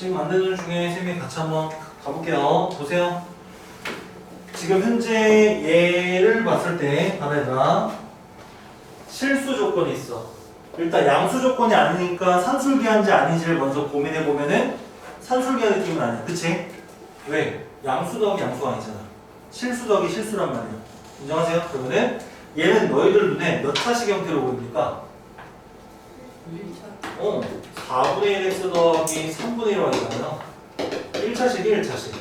지금 만드는 중에 세개 같이 한번 가볼게요. 보세요. 지금 현재 얘를 봤을 때 바다에다 실수 조건이 있어. 일단 양수 조건이 아니니까 산술기한지 아닌지를 먼저 고민해 보면은 산술기한 느낌은 아니야. 그치? 왜? 양수 더하기 양수가 아니잖아. 실수 더하기 실수란 말이야. 인정하세요? 그러면은 얘는 너희들 눈에 몇 차식 형태로 보입니까? 어, 4분의 1 x 더하기 3분의 1 y잖아요. 1차식, 1차식.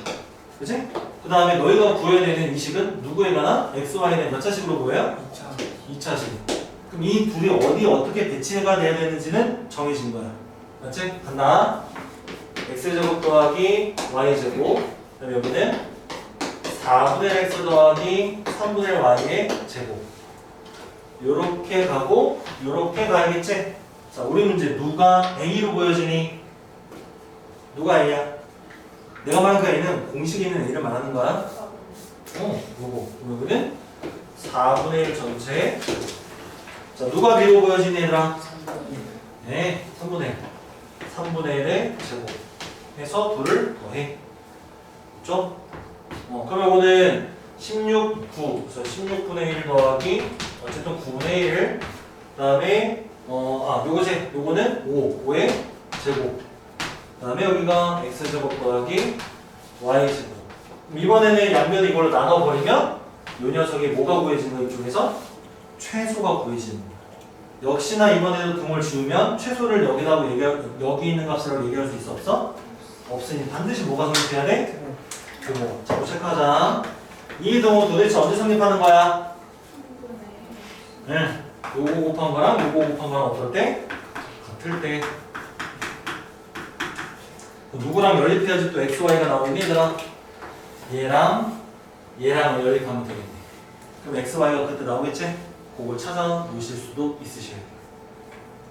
그치? 그 다음에 너희가 구해야 되는 이 식은 누구에 관한? x, y는 몇 차식으로 보여요? 2차 식. 그럼 이 둘이 어디 어떻게 배치가 돼야 되는지는 정해진 거야. 맞지? 간다. x제곱 더하기 y제곱. 그 다음에 여기는 4분의 1 x 더하기 3분의 1 y의 제곱. 요렇게 가고 요렇게 가야겠지? 자, 우리 문제 누가 A로 보여지니? 누가 A야? 내가 말한 그 A는 공식에 있는 A를 말하는 거야. 어, 요거. 그럼 여기는 4분의 1 전체. 자, 누가 B로 보여지니 얘들아? 네, 3분의 1. 3분의 1의 제곱. 해서 둘을 더해. 그죠? 어, 그럼 이거는 16, 9. 그래서 16분의 1 더하기 어쨌든 9분의 1. 그 다음에 어, 아, 요거지. 요거는 5. 5의 제곱. 그 다음에 여기가 x제곱 더하기 y제곱. 이번에는 양면을 이걸로 나눠버리면 요 녀석이 뭐가 구해지는 거 이쪽에서? 최소가 구해지는 거야. 역시나 이번에도 등을 지우면 최소를 여기다 얘기 여기 있는 값으로 얘기할 수 있어 없어? 없으니 반드시 뭐가 성립해야 돼? 등호. 자, 체크하자. 이 등호 도대체 언제 성립하는 거야? 네. 요거 곱한 거랑 요거 곱한 거랑 어떨 때? 같을 때. 누구랑 연립해야지 또 x, y가 나오겠니 얘들아? 얘랑 얘랑 연립하면 되겠네. 그럼 x, y가 그때 나오겠지? 그걸 찾아 놓으실 수도 있으셔야 돼요.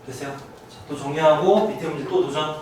됐어요? 자, 또 정리하고 밑에 문제 또 도전.